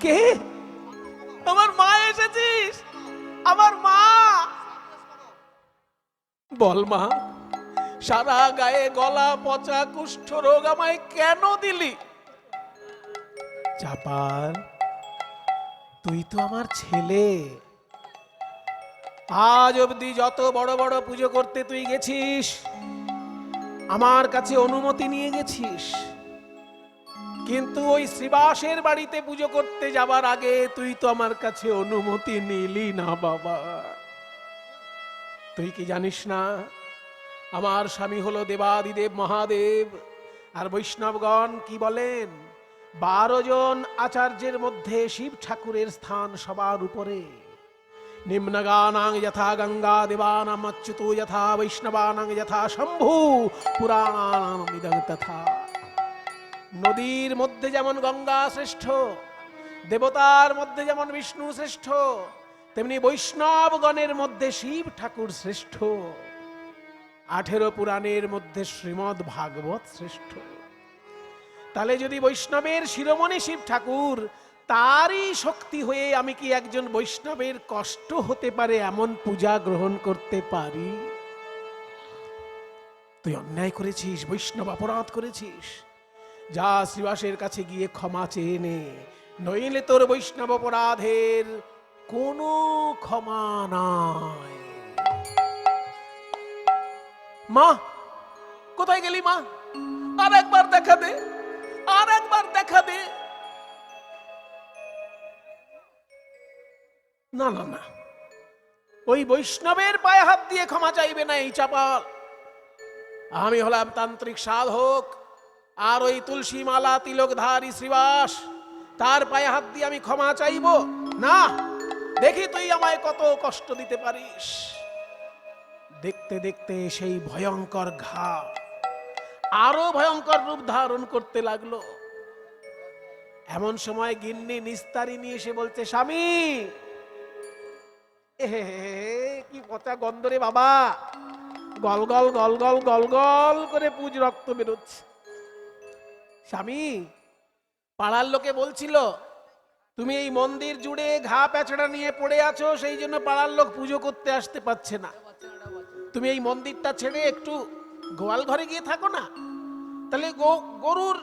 কে? আমার মা এসেছিস? আমার মা! বল মা, সারা গায়ে গলা পচা কুষ্ঠ রোগ আমায় কেন দিলি? চাপাল তুই তো আমার ছেলে। আজ অবধি যত বড় বড় পুজো করতে তুই গেছিস, আমার কাছে অনুমতি নিয়ে গেছিস। কিন্তু ওই শ্রীবাসের বাড়িতে পুজো করতে যাবার আগে তুই তো আমার কাছে অনুমতি নিলি না, বাবা। তুই কি জানিস না, আমার স্বামী হলো দেবাদিদেব মহাদেব, আর বৈষ্ণবগণ কি বলেন, বারো জন আচার্যের মধ্যে শিব ঠাকুরের স্থান সবার উপরে। নিম্নগানাং যথা গঙ্গা দেবানাম অচ্যুত যথা বৈষ্ণবানাং যথা শম্ভু পুরাণানাম তথা। নদীর মধ্যে যেমন গঙ্গা শ্রেষ্ঠ, দেবতার মধ্যে যেমন বিষ্ণু শ্রেষ্ঠ, তেমনি বৈষ্ণবগণের মধ্যে শিব ঠাকুর শ্রেষ্ঠ। আঠেরো পুরাণের মধ্যে শ্রীমৎ ভাগবত শ্রেষ্ঠ। তাহলে যদি বৈষ্ণবের শিরোমণি শিব ঠাকুর, তারই শক্তি হয়ে আমি কি একজন বৈষ্ণবের কষ্ট হতে পারে, এমন পূজা গ্রহণ করতে পারি? তুই অন্যায় করেছিস, বৈষ্ণব অপরাধ করেছিস যা শ্রীবাসের কাছে গিয়ে ক্ষমা চেয়ে নে। নইলে তোর বৈষ্ণব অপরাধের কোনো ক্ষমা নাই। মা, কোথায় গেলি মা? আর একবার দেখা দে, আর একবার দেখা দে। না না না। ওই বৈষ্ণবের পায়ে হাত দিয়ে ক্ষমা চাইবে না এই চাপাল। আমি হলাম তান্ত্রিক সাধক। আর ওই তুলসী মালা তিলকধারী শ্রীবাস, তার পায়ে হাত দিয়ে আমি ক্ষমা চাইব? না, দেখি তুই আমায় কত কষ্ট দিতে পারিস। দেখতে দেখতে সেই ভয়ঙ্কর ঘা আরও ভয়ঙ্কর রূপ ধারণ করতে লাগল। এমন সময় গিন্নি নিস্তারি নিয়ে এসে বলছে, স্বামী কি পচা গন্ধ রে বাবা। গল গল গল গল গল গল করে পুজ রক্ত বেরোচ্ছে। স্বামী, পাড়ার লোকে বলছিল, তুমি এই মন্দির জুড়ে ঘা পেছড়া নিয়ে পড়ে আছো, সেই জন্য পাড়ার লোক পুজো করতে আসতে পারছে না। তুমি এই মন্দিরটা ছেড়ে একটু গোয়াল ঘরে গিয়ে থাকো না। তাহলে গরুর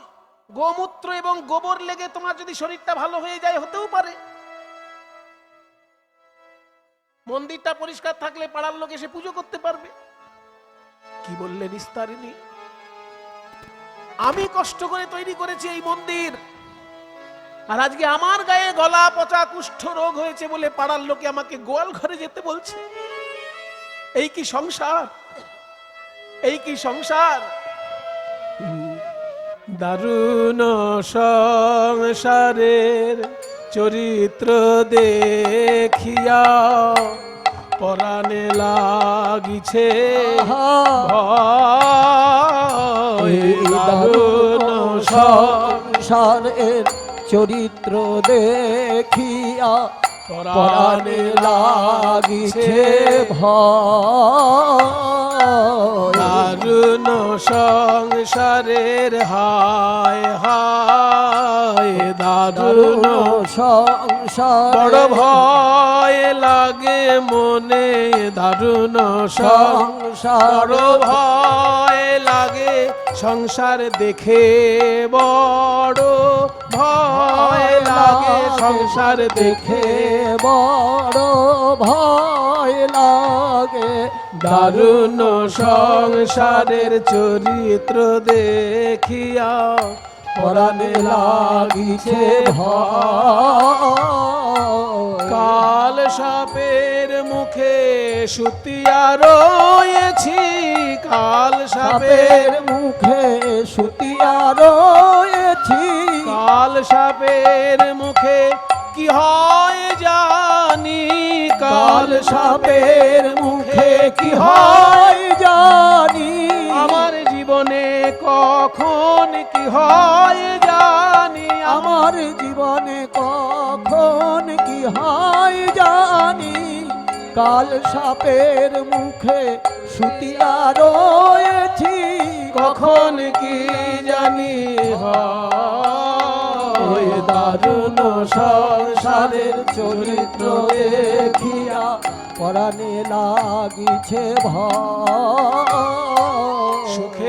গোমূত্র এবং গোবর লেগে তোমার যদি শরীরটা ভালো হয়ে যায়, হতেও পারে। মন্দিরটা পরিষ্কার থাকলে পাড়ার লোক এসে পুজো করতে পারবে। কি বললেন ইস্তারিনী? আমি কষ্ট করে তৈরি করেছি এই মন্দির। আর আজকে আমার গায়ে গলা পচা কুষ্ঠ রোগ হয়েছে বলে পাড়ার লোকে আমাকে গোয়াল ঘরে যেতে বলছে। এই কি সংসার? এই কি সংসার? দারুণ সংসারের চরিত্র দেখিয়া পরাণে লাগিছে ভয়। সংসারের চরিত্র দেখিয়া পরাণে লাগিছে ভয়। দারুণ সংসারের হায় হায় দারুণ সংসার বড় ভয় লাগে মনে দারুণ সংসার সংসার বড় ভয় লাগে সংসার দেখে বড় ভয় লাগে। সংসার দেখে বড় ভয় লাগে। দারুণ সংসারের চরিত্র দেখিয়া পরাণে লাগিছে ভয়। কাল সাপের মুখে সুতিয়া রয়েছি কাল সাপের মুখে সুতিয়া রয়েছি। কাল সাপের মুখে কি হয় জানি কাল সাপের মুখে কি হয় জানি। আমার জীবনে কখন কি হয় জানি আমার জীবনে কখন কি হয় জানি। কাল সাপের মুখে সুতিয়া রয়েছি, কখন কি জানি দারুণ সংসারের চরিত্র দেখিয়া পরাণে লাগিছে লাগিয়া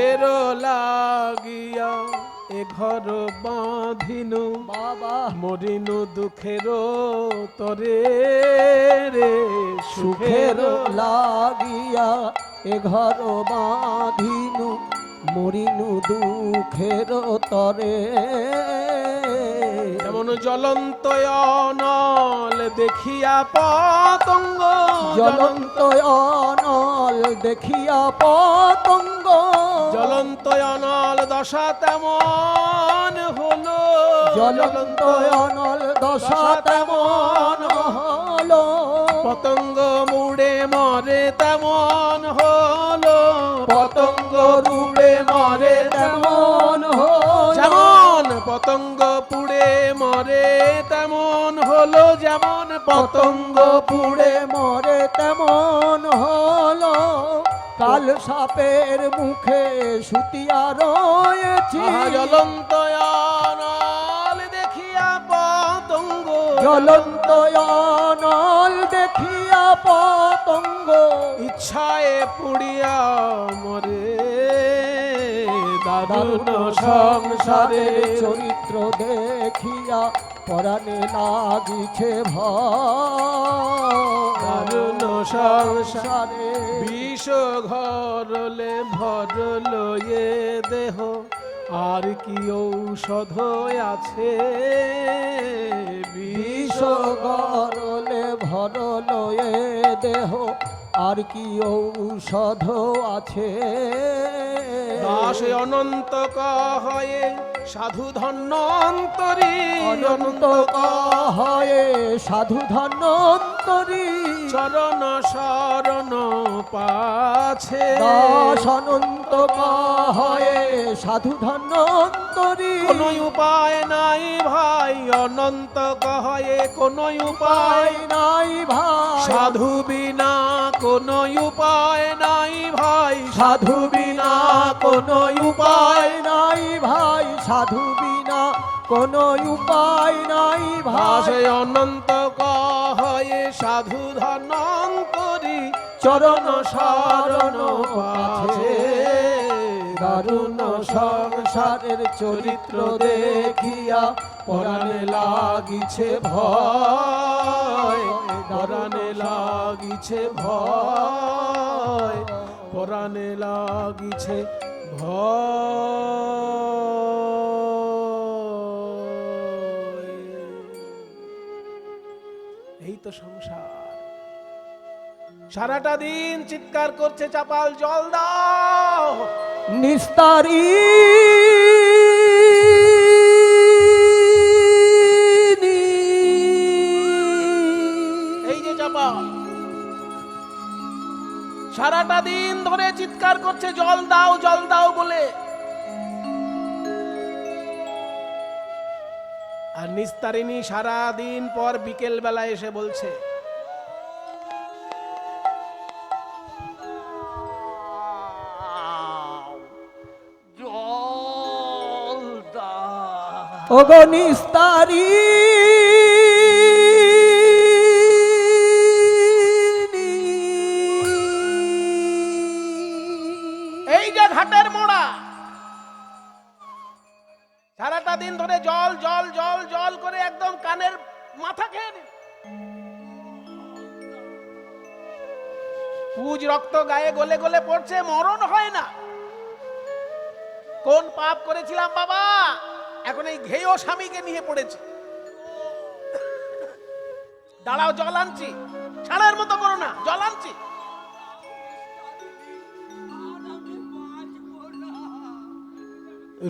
এ ঘর বাঁধিনু। বাবা। মরিনু দুঃখের তরে রে সুখের লাগিয়া এ ঘর বাঁধিনু। মরিনু দুঃখের তরে। যেমন জ্বলন্ত অনল দেখিয়া পতঙ্গ জ্বলন্ত অনল দেখিয়া পতঙ্গ। জ্বলন্ত অনল দশা তেমন হলো। জ্বলন্ত অনল দশা তেমন হলো। পতঙ্গ মুড়ে মরে তেমন হলো পতঙ্গ রূপে মরে তেমন হলো। যেমন পতঙ্গ পুড়ে মরে তেমন হলো যেমন পতঙ্গ পুড়ে মরে তেমন হলো। কাল সাপের মুখে সুতিয়া রয়েছি। জ্বলন্ত দেখিয়া পতঙ্গ। জ্বলন্ত দেখিয়া পতঙ্গ। ইচ্ছায় পুড়িয়া মরে। দারুণ সংসারে চরিত্র দেখিয়া পরাণে লাগিছে দারুণ সংসার সংসারে বিষ ঘরলে ভরল এ দেহ। আর কি ঔষধ আছে? বিষ বিষ ভরল দেহ আর কি ঔষধ আছে? দাস অনন্ত কয়ে সাধু ধন্যন্তরী অনন্ত কয়ে সাধু ধন্যন্তরী চরণ শরণ পাছে। অনন্ত কহয়ে সাধু ধন্যন্তরী কোন উপায় নাই ভাই অনন্ত কহয়ে কোন উপায় নাই ভাই। সাধু বিনা কোন উপায় নাই ভাই সাধু বিনা কোনো উপায় নাই ভাই সাধু কোনো উপায় নাই ভাসে অনন্ত কহয়ে সাধু ধনন্তরী চরণ শরণ পাছে। দারুণ সংসারের চরিত্র দেখিয়া পরাণে লাগিছে ভয়, পরাণে লাগিছে ভয়, পরাণে লাগিছে ভয়। তো সংসার। সারাটা দিন চিৎকার করছে, চাপাল, জল দাও। নিস্তারি। সারাটা দিন ধরে চিৎকার করছে, জল দাও জল দাও বলে। আর নিস্তারিণী সারাদিন পর বিকেল বেলা এসে বলছে ওগো নিস্তারি গলে মরণ হয় না। কোন পাপ করেছিলাম বাবা? এখন এই ঘেয় স্বামীকে নিয়ে পড়েছি। দাঁড়াও, জল আনছি। ছাড়ার মতো করো না, জল আনছি।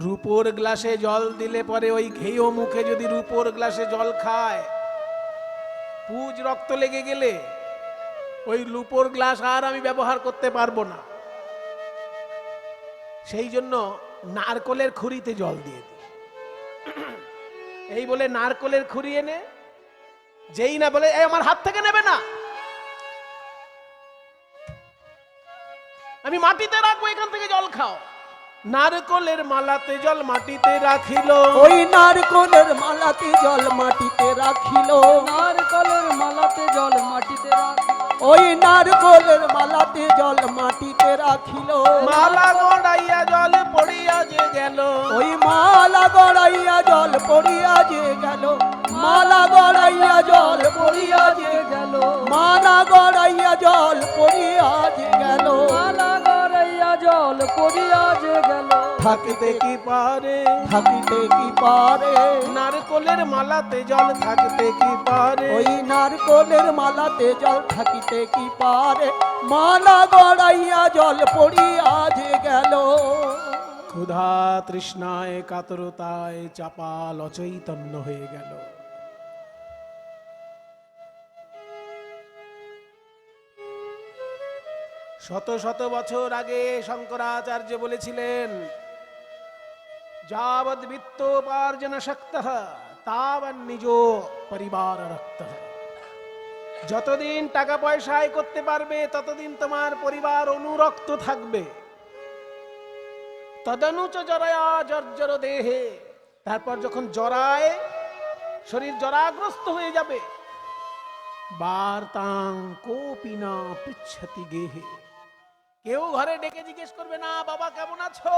রূপোর গ্লাসে জল দিলে পরে ওই ঘেয় মুখে যদি রূপোর গ্লাসে জল খায়, পুজ রক্ত লেগে গেলে ওই রূপোর গ্লাস আর আমি ব্যবহার করতে পারব না। সেই জন্য নারকলের খুরিতে জল দিয়ে দিই। এই বলে নারকলের খুরি এনে যেই না বলে আমার হাত থেকে নেবে না। আমি মাটিতে রাখব এখান থেকে জল খাও। নারকলের মালাতে জল মাটিতে রাখিল। ওই নারকলের মালাতে জল মাটিতে রাখিল। নারকলের মালাতে জল মাটিতে রাখি ওই নারকলের মালাতে জল মাটিতে রাখিল। মালা গড়াইয়া জল পড়িয়া যে গেল। ওই মালা গড়াইয়া জল পড়িয়া যে গেল। মালা গড়াইয়া জল পড়িয়া যে গেল। মালা গড়াইয়া জল পড়িয়া যে গেল। মালা যে গেল। থাকিতে কি পারে? থাকিতে কি পারে? নারকলের মালাতে জল থাকতে কি পারে? ওই নারকলের মালাতে জল থাকিতে কি পারে? মালা গড়াইয়া জল পড়িয়া যে গেল। ক্ষুধা তৃষ্ণায় কাতরতায় চাপাল অচৈতন্য হয়ে গেল। শত শত বছর আগে শঙ্করাচার্য বলেছিলেন, যাবৎ বিত্ত উপার্জন শক্ত, তাবৎ নিজ পরিবার রক্ত। যতদিন টাকা পয়সা আয় করতে পারবে, ততদিন তোমার পরিবার অনুরক্ত থাকবে। তদনুচ জরায়া জর্জর দেহে। তারপর যখন জরায়, শরীর জরাগ্রস্ত হয়ে যাবে। বার্তাং কোপিনা পৃচ্ছতি গেহে। কেউ ঘরে ডেকে জিজ্ঞেস করবে, না, বাবা কেমন আছো?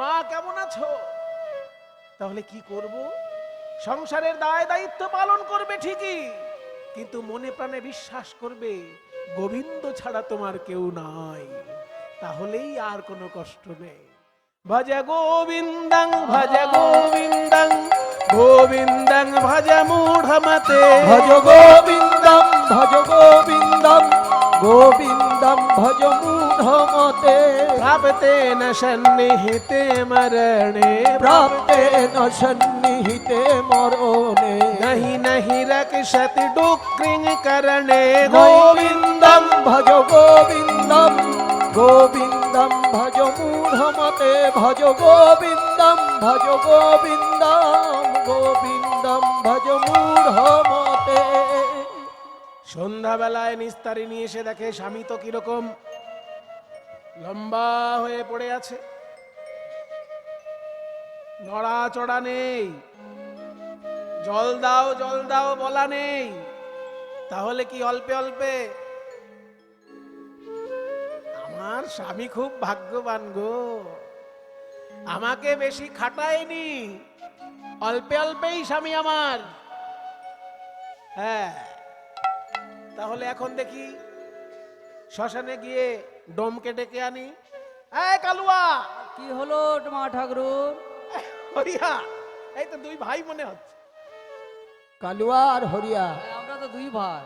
মা কেমন আছো? তাহলে কি করব? সংসারের দায় দায়িত্ব পালন করবে ঠিকই, কিন্তু মনে প্রাণে বিশ্বাস করবে, গোবিন্দ ছাড়া তোমার কেউ নাই। তাহলেই আর কোনো কষ্ট নেই। ভজ গোবিন্দং ভজ গোবিন্দং গোবিন্দং ভজ মূঢ়মতে। ভজ গোবিন্দম ভজ গোবিন্দম গোবিন্দম ভজ মূঢ়মতে প্রাপ্তে ন সন্নিহিতে মরণে প্রাপ্তে ন সন্নিহিতে মরণে নহি নহি রক্ষতি ডুক্রিং করণে গোবিন্দম ভজ গোবিন্দম গোবিন্দম ভজ মূঢ়মতে ভজ গোবিন্দম ভজ গোবিন্দম গোবিন্দম ভজ মূঢ়মতে সন্ধ্যাবেলায় নিস্তারি নিয়ে এসে দেখে স্বামী তো কীরকম লম্বা হয়ে পড়ে আছে। নড়াচড়া নেই। জল দাও জল দাও বলা নেই। তাহলে কি অল্পে অল্পে? আমার স্বামী খুব ভাগ্যবান গো। আমাকে বেশি খাটায়নি। অল্পে অল্পেই স্বামী আমার। হ্যাঁ। তাহলে এখন দেখি শ্মশানে গিয়ে ডোমকে ডেকে আনি। এই কালুয়া! কি হলো মা ঠাকুর হরিয়া এই তো দুই ভাই মনে হচ্ছে। কালুয়া আর হরিয়া। আমরা তো দুই ভাই।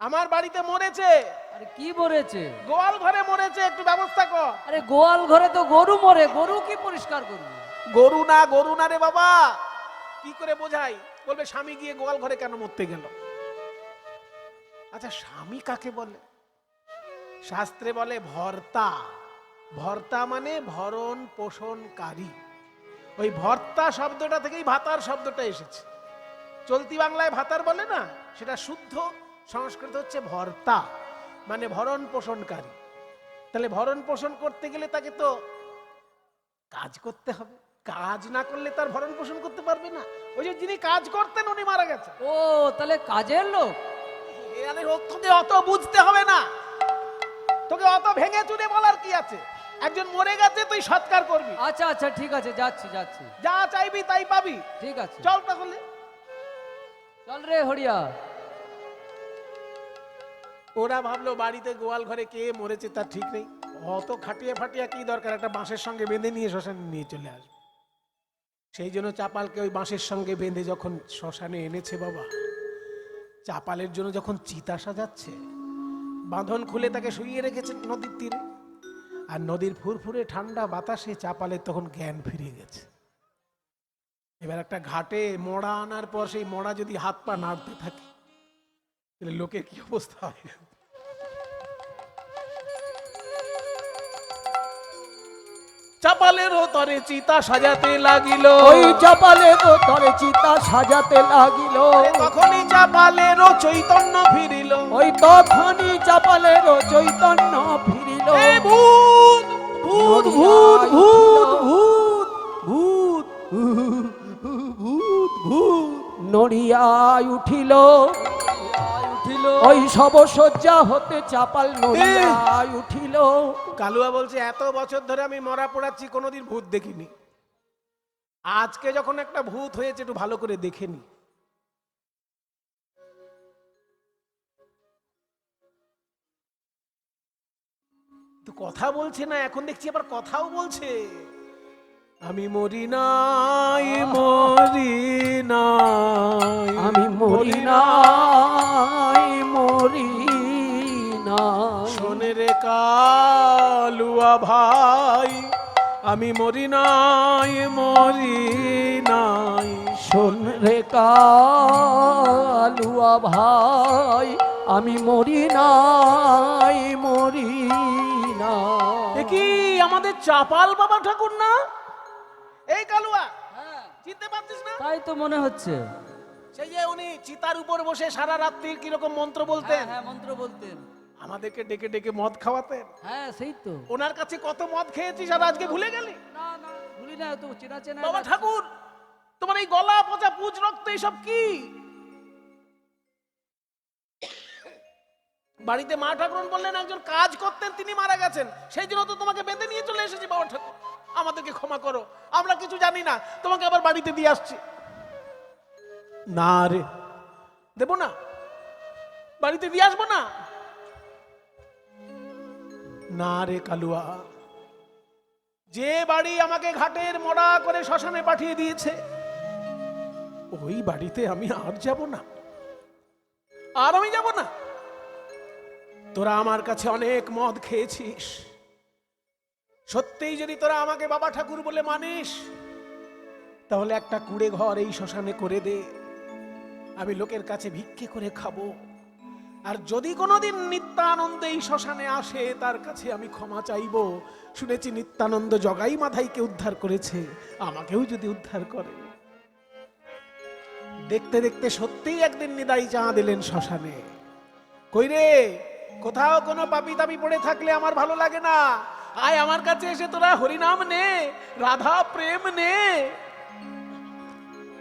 আমার বাড়িতে মরেছে। আরে কি মরেছে? গোয়াল ঘরে মরেছে একটু ব্যবস্থা কর। আরে গোয়াল ঘরে তো গরু মরে গরু কি পরিষ্কার করবে? গরু না গরু না রে বাবা। কি করে বোঝাই? বলবে স্বামী গিয়ে গোয়াল ঘরে কেন মরতে গেল? আচ্ছা স্বামী কাকে বলে? শাস্ত্রে বলে ভর্তা। ভর্তা মানে ভরণ পোষণকারী। ওই ভর্তা শব্দটা থেকেই ভাতার শব্দটা এসেছে। চলতি বাংলায় ভাতার বলে না? সেটা শুদ্ধ, সংস্কৃত হচ্ছে ভর্তা মানে ভরণ পোষণকারী। তাহলে ভরণ পোষণ করতে গেলে তাকে তো কাজ করতে হবে। কাজ না করলে তার ভরণ পোষণ করতে পারবে না। ওই যে যিনি কাজ করতেন, উনি মারা গেছে ও, তাহলে কাজের লোক? তোকে অত বুঝতে হবে না। তোকে অত ভেঙে চুরে বলার কি আছে? একজন মরে গেছে তুই সৎকার করবি। আচ্ছা আচ্ছা ঠিক আছে যাচ্ছি যাচ্ছি। যা চাইবি তাই পাবি। ঠিক আছে। চল তাহলে। চল রে হরিয়া। ওরা ভাবলো বাড়িতে গোয়াল ঘরে কে মরেছে তার ঠিক নেই। অত খাটিয়ে ফাটিয়া কি দরকার? একটা বাঁশের সঙ্গে বেঁধে নিয়ে শ্মশানে নিয়ে চলে আসবে। সেই জন্য চাপালকে ওই বাঁশের সঙ্গে বেঁধে যখন শ্মশানে এনেছে বাবা চাপালের জন্য যখন চিতা সাজাচ্ছে, বাঁধন খুলে তাকে শুইয়ে রেখেছে নদীর তীরে। আর নদীর ফুরফুরে ঠান্ডা বাতাসে চাপালের তখন জ্ঞান ফিরে গেছে। এবার একটা ঘাটে মড়া আনার পর সেই মড়া যদি হাত পা নাড়তে থাকে, তাহলে লোকের কি অবস্থা হয় চাপালেরও তরে চিতা সাজাতে লাগিল। ওই চাপালে তো তরে চিতা সাজাতে লাগিল। তখনই চাপালেরও চৈতন্য ফিরিল। ওই তখনই চাপালের চৈতন্য ফিরিল। ভূত ভূত ভূত ভূত ভূত ভূত ভূত ভূত। নড়িয়ায় উঠিল। উঠিল। ওই সব হতে চাপাল নড়িয়ায় উঠিল। কালুয়া বলছে এত বছর ধরে আমি মরা পড়াচ্ছি কোনোদিন ভূত দেখিনি। আজকে যখন একটা ভূত হয়েছে একটু ভালো করে দেখেনি তো কথা বলছে না এখন দেখছি আবার কথাও বলছে। আমি মরি নাই মরি নাই আমি মরি নাই মরি না শোনে রে কালুয়া ভাই আমি মরি নাই মরি নাই। শোন রে কালুয়া ভাই আমি মরি নাই মরি নাই। কি আমাদের চাপাল বাবা ঠাকুর না? এই কালুয়া হ্যাঁ। চিনতে পারছিস না? তাই তো মনে হচ্ছে। সেই যে উনি চিতার উপর বসে সারা রাত্রি কীরকম মন্ত্র হ্যাঁ বলতেন হ্যাঁ মন্ত্র বলতেন। আমাদেরকে ডেকে ডেকে মদ খাওয়াতেন। হ্যাঁ সেই তো। ওনার কাছে কত মদ খেয়েছিস আর আজকে ভুলে গেলি? না না ভুলি না তো চেনা চেনা বাবা ঠাকুর তোমার এই গলা পচা পুজ রক্ত এইসব কি? বাড়িতে মা ঠাকুরন বললেন একজন কাজ করতেন তিনি মারা গেছেন। সেই জন্য তো তোমাকে বেঁধে নিয়ে চলে এসেছি বাবা ঠাকুর। আমাদেরকে ক্ষমা করো আমরা কিছু জানি না তোমাকে আবার বাড়িতে দিয়ে আসছি। না রে দেব না। বাড়িতে দিয়ে আসব না? না রে কালুয়া। যে বাড়ি আমাকে ঘাটের মরা করে শ্মশানে পাঠিয়ে দিয়েছে, ওই বাড়িতে আমি আর যাব না। আর আমি যাব না। তোরা আমার কাছে অনেক মদ খেয়েছিস। সত্যিই যদি তোরা আমাকে বাবা ঠাকুর বলে মানিস, তাহলে একটা কুড়ে ঘর এই শ্মশানে করে দে। আমি লোকের কাছে ভিক্ষে করে খাব। আর যদি কোনোদিন নিত্যানন্দ এই শ্মশানে আসে, তার কাছে আমি ক্ষমা চাইব। শুনেছি নিত্যানন্দ জগাই মাথাইকে উদ্ধার করেছে, আমাকেও যদি উদ্ধার করে। দেখতে দেখতে সত্যিই একদিন নিদাই চাঁদ দিলেন শ্মশানে। কই রে কোথাও কোনো পাপি তাপি পড়ে থাকলে আমার ভালো লাগে না। আয় আমার কাছে এসে তোরা হরিনাম নে, রাধা প্রেম নে।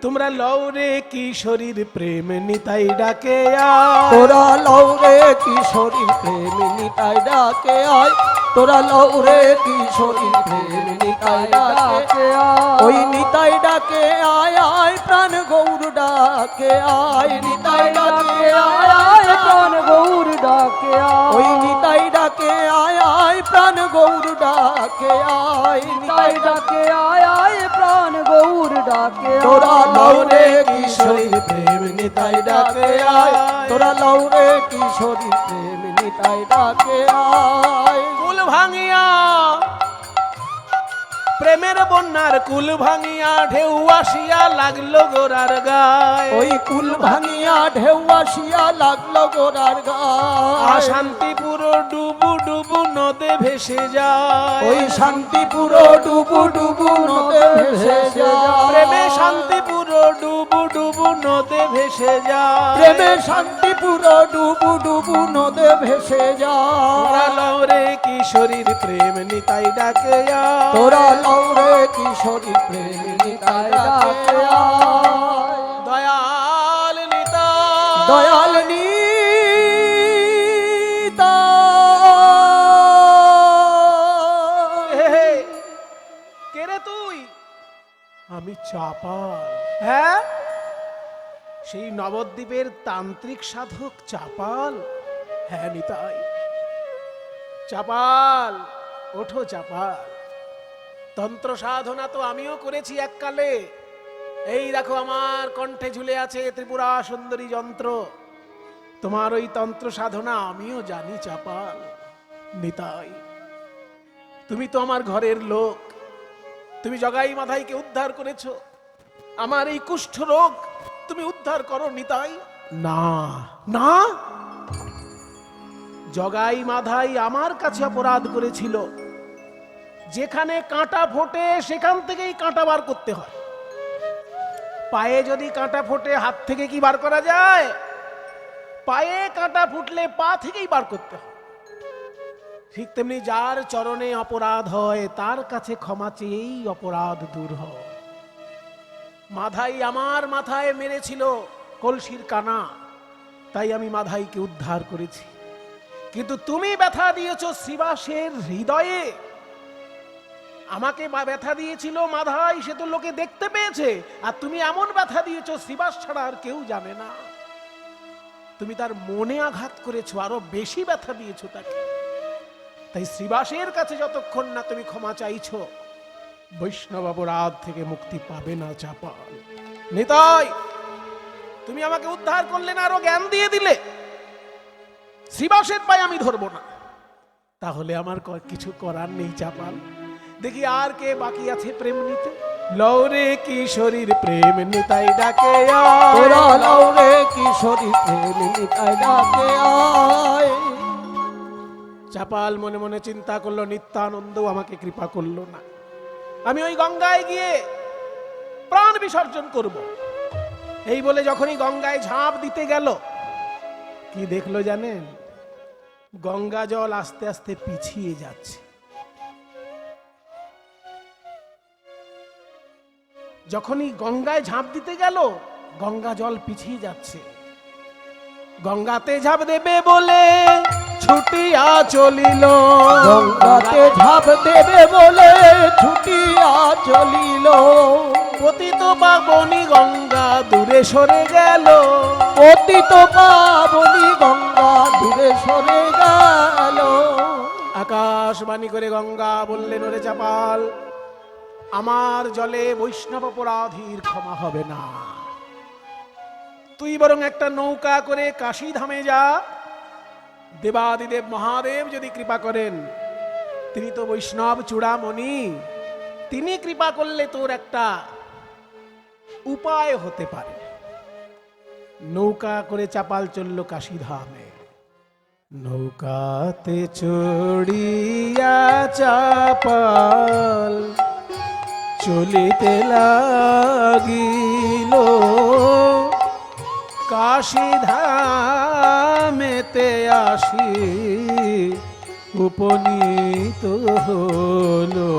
তোমরা লও রে কিশোরীর প্রেম নিতাই ডাকে আয়। তোরা লৌরে কিশোরীর প্রেম নিতাই ডাকে আয়। তোরা লৌরে কিশোরীর প্রেম নিতাই ডাকে ওই নিতাই ডাকে আয় আয়, প্রাণ গৌর ডাকে আয়। নিতাই ডাকে আয় আয়, প্রাণ গৌর ডাকে ওই নিতাই ডাকে আয় আয়, প্রাণ গৌর ডাকে আয়। নিতাই ডাকে আয় আয়। তোরা লৌরে কিশোরীর প্রেম নিতাই ডাকে আয়। তোরা লৌরে কিশোরীর প্রেম নিতাই ডাকে আয়। কুল ভাঙিয়া প্রেমের বন্যার কুল ভাঙিয়া ঢেউ আসিয়া লাগল গোরার গায়। ওই কুল ভাঙিয়া ঢেউ আসিয়া লাগল গোরার গায়। শান্তিপুর ডুবু ডুবু নদে ভেসে যায়। ওই শান্তিপুর ডুবু ডুবু নদে ভেসে যায়। প্রেমে শান্তিপুর ডুবু ডুবু নদে ভেসে যায়। প্রেমে শান্তিপুর ডুবু ডুবু নদে ভেসে যায়। রে কিশোরীর প্রেম নিতাই ডাকে। তোরা লৌরে কিশোরীর প্রেম নিতাই ডাকে দয়াল নিতাই। দয়াল চাপাল। হ্যাঁ? সেই নবদ্বীপের তান্ত্রিক সাধক চাপাল। হ্যাঁ নিতাই। চাপাল, ওঠো চাপাল। তন্ত্র সাধনা তো আমিও করেছি এককালে। এই দেখো আমার কণ্ঠে ঝুলে আছে ত্রিপুরা সুন্দরী যন্ত্র। তোমার ওই তন্ত্র সাধনা আমিও জানি চাপাল, নিতাই। তুমি তো আমার ঘরের লোক। তুমি জগাই মাথাইকে উদ্ধার করেছ। আমার এই কুষ্ঠ রোগ তুমি উদ্ধার করো নিতাই না না। জগাই মাধাই আমার কাছে অপরাধ করেছিল। যেখানে কাঁটা ফোটে, সেখান থেকেই কাঁটা বার করতে হয়। পায়ে যদি কাঁটা ফোটে, হাত থেকে কি বার করা যায়? পায়ে কাঁটা ফুটলে পা থেকেই বার করতে হয়। ঠিক তেমনি যার চরণে অপরাধ হয়, তার কাছে ক্ষমা চেয়েই অপরাধ দূর হয়। মাধাই আমার মাথায় মেরেছিল কলসির কানা, তাই আমি মাধাইকে উদ্ধার করেছি। কিন্তু তুমি ব্যথা দিয়েছ শ্রীবাসের হৃদয়ে। আমাকে ব্যথা দিয়েছিল মাধাই, সে তো লোকে দেখতে পেয়েছে। আর তুমি এমন ব্যথা দিয়েছ শ্রীবাস ছাড়া আর কেউ জানে না। তুমি তার মনে আঘাত করেছ, আরও বেশি ব্যথা দিয়েছ তাকে। তাই শ্রীবাসের কাছে যতক্ষণ না তুমি ক্ষমা চাইছো বৈষ্ণব অপরাধ থেকে মুক্তি পাবে না চাপাল নিতাই, তুমি আমাকে উদ্ধার করলে না, আরও জ্ঞান দিয়ে দিলে। শ্রীবাসের পায়ে আমি ধরবো না। তাহলে আমার কিছু করার নেই চাপাল দেখি আর কে বাকি আছে প্রেম নিতে। লৌরে কিশোরীর প্রেম নিতাই ডাকে। লৌরে কিশোরী প্রেমিনী তাই ডাকে আয়। চাপাল মনে মনে চিন্তা করল, নিত্যানন্দ আমাকে কৃপা করল না। আমি ওই গঙ্গায় গিয়ে প্রাণ বিসর্জন করব। এই বলে যখনই গঙ্গায় ঝাঁপ দিতে গেল, কি দেখল জানেন? গঙ্গা জল আস্তে আস্তে পিছিয়ে যাচ্ছে। যখনই গঙ্গায় ঝাঁপ দিতে গেল, গঙ্গা জল পিছিয়ে যাচ্ছে। গঙ্গাতে ঝাঁপ দেবে বলে ছুটিয়া চলিল। গঙ্গাতে ঝাঁপ দেবে বলে ছুটিয়া চলিল। পতিত পাবনি গঙ্গা দূরে সরে গেল। পতিত পাবনি গঙ্গা দূরে সরে গেল। আকাশবাণী করে গঙ্গা বললেন ওরে চাপাল আমার জলে বৈষ্ণব অপরাধীর ক্ষমা হবে না। তুই বরং একটা নৌকা করে কাশী ধামে যা দেবাদিদেব মহাদেব যদি কৃপা করেন, তিনি তো বৈষ্ণব চূড়ামণি। তিনি কৃপা করলে তোর একটা উপায় হতে পারে। নৌকা করে চাপাল চলল কাশী ধামে নৌকাতে চড়িয়া চাপাল চলিতে লাগিল। কাশী ধামেতে আসি, উপনীত হলো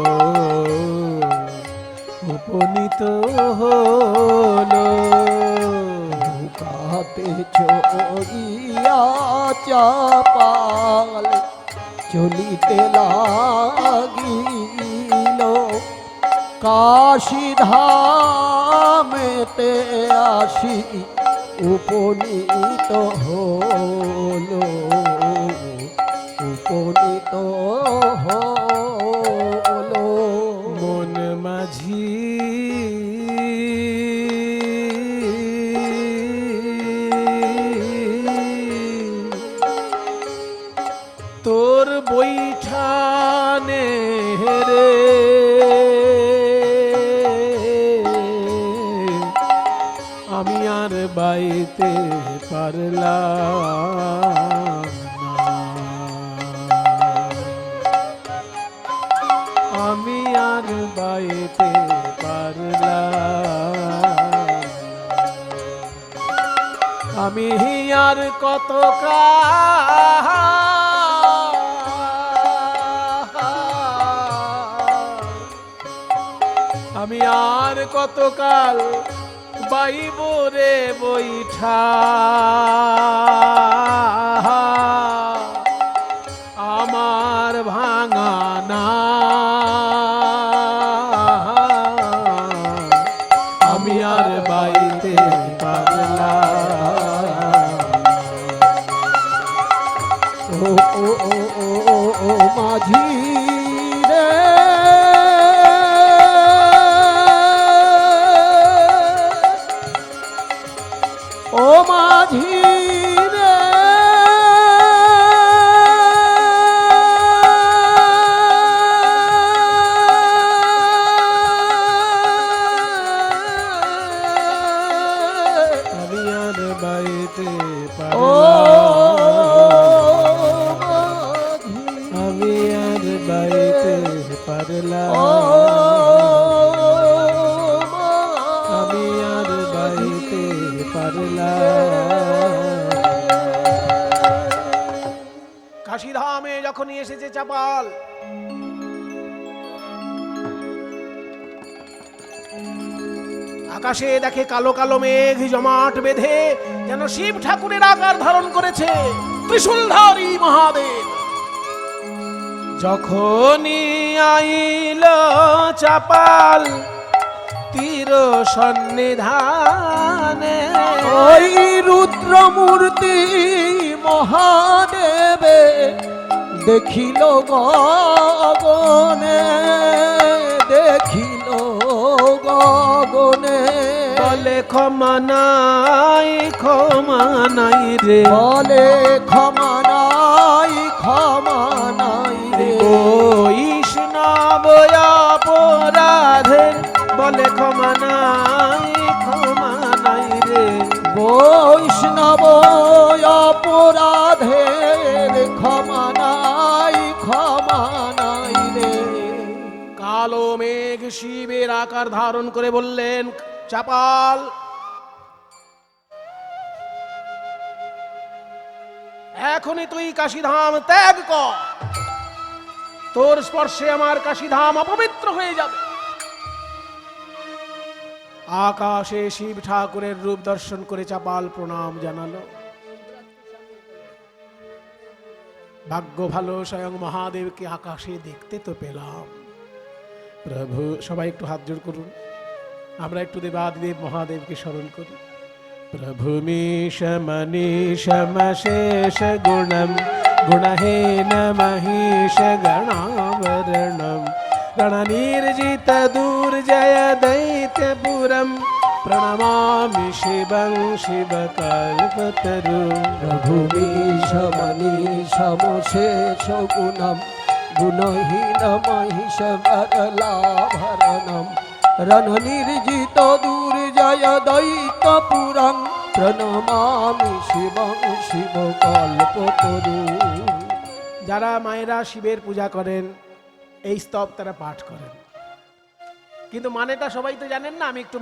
উপনীত হলো। নৌকাতে চড়িয়া চাপাল, চলিতে লাগিল। কাশী ধামেতে আসি উপনীত হলো উপনীত বাইব কাশীধামে যখনই এসেছে চাপাল, আকাশে দেখে কালো কালো মেঘ জমাট বেঁধে যেন শিব ঠাকুরের আকার ধারণ করেছে ত্রিশূলধারী মহাদেব। যখনই আইল চাপাল তীর সন্নিধানে। ওই রুদ্রমূর্তি মহাদেবে দেখিল গগনে দেখিল গগনে। বলে ক্ষমা নাই ক্ষমা নাই রে। বলে ক্ষমা বৈষ্ণব অপরাধের ক্ষমা নাই ক্ষমা নাই রে। কালো মেঘ শিবের আকার ধারণ করে বললেন চাপাল এখনই তুই কাশীধাম ত্যাগ কর। তোর স্পর্শে আমার কাশীধাম অপবিত্র হয়ে যাবে। আকাশে শিব ঠাকুরের রূপ দর্শন করে চাপাল প্রণাম জানালো। ভাগ্য ভালো, স্বয়ং মহাদেবকে আকাশে দেখতে তো পেলাম। প্রভু, সবাই একটু হাত জোড় করুন। আমরা একটু দেবাদিদেব মহাদেবকে স্মরণ করি। প্রভু মনীষমশেষ গুণম গুণহীন মহিষ গণাবরণম। গণনির্জিত দুর্জয় দৈত্যপুরম। প্রণমামি শিবং শিব কল্পতরু প্রভুমীশ মনীষমশেষ গুণম। গুণহীন মহিষ বরলাভরণম। রণনির্জিত দুর্জয় দৈত্যপুরং প্রণমামি শিবং শিব কল্পতরু যারা মায়েরা শিবের পূজা করেন এই স্তব তারা পাঠ করেন। কিন্তু মানেটা সবাই তো জানেন না আমি একটু